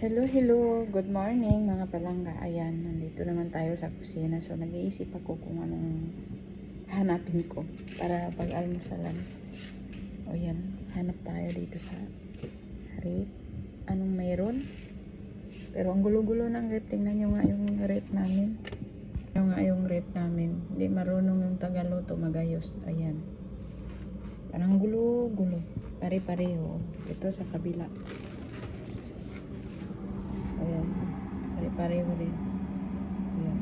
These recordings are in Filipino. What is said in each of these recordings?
Hello, hello. Good morning mga palangga. Ayan, nandito naman tayo sa kusina. So, nag-iisip ako kung anong hanapin ko para pag-almusalan. O yan, hanap tayo dito sa rep. Anong mayroon? Pero ang gulo-gulo ng rep. Tingnan nyo nga yung rep namin. Yung nga yung rep namin. Hindi marunong yung tagaluto magayos. Ayan. Parang gulo-gulo. Pare-pareho. Ito sa kabila. Ayan. Pare-pareho rin. Ayan.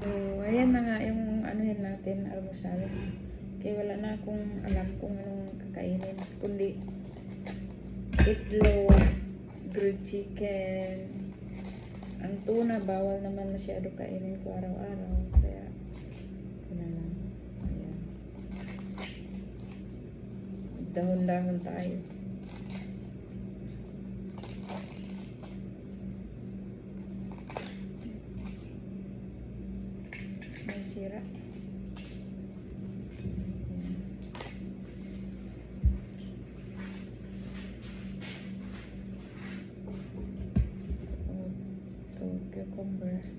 So, ayan na nga yung anuhin natin, almusal. Kaya wala na akong alam kung anong kakainin. Kundi itlog, grilled chicken. Ang tuna, bawal naman masyado kainin ko araw-araw. Kaya, ito na lang. Ayan. Dahon-dahon tayo. May sira. So, cucumber.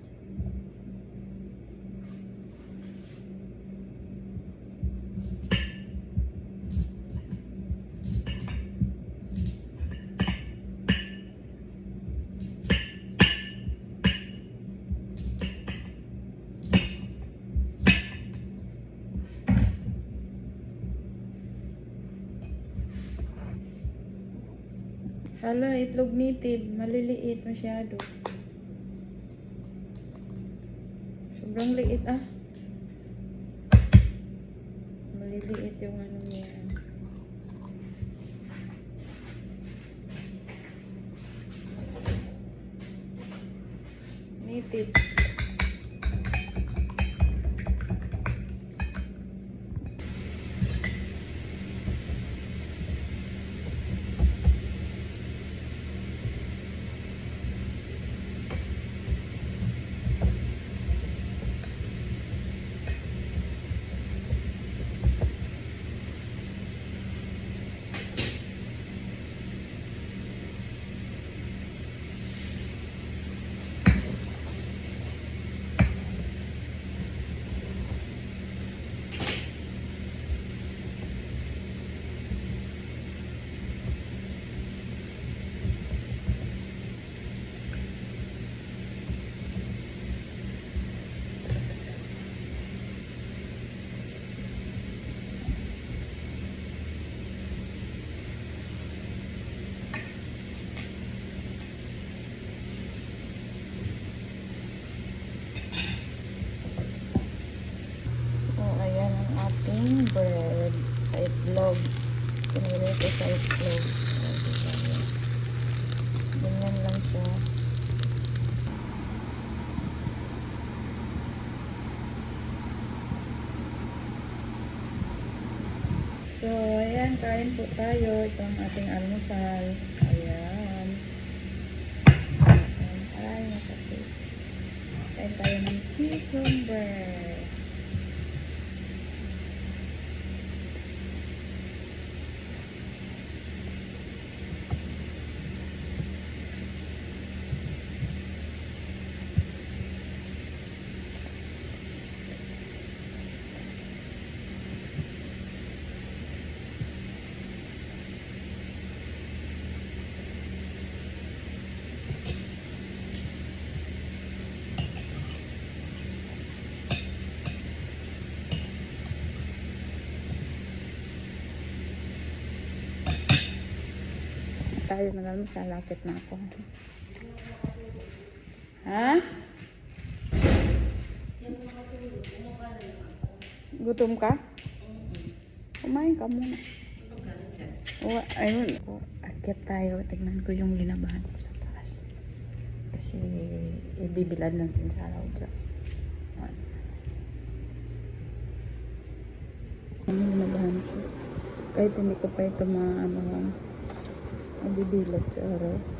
Hala, itlog native. Maliliit masyado. Sobrang liit ah. Maliliit yung ano niya. Native. Itlog. Pinili ko sa itlog. Ganyan lang siya. So, ayan, kain po tayo. Ito ang ating almusal. Ayan. Ayan, ay, masakit. Kain tayo ng cucumber. Tayo nag-almusal, lapit na ako. Ha? Gutom ka? Kumain ka muna. O, ayun. O, akyat tayo. Tignan ko yung linabahan ko sa taas. Kasi ibibilad natin sa araw. Ano yung linabahan ko? Kahit hindi ko pa ito ma ano, mabibilad sa araw.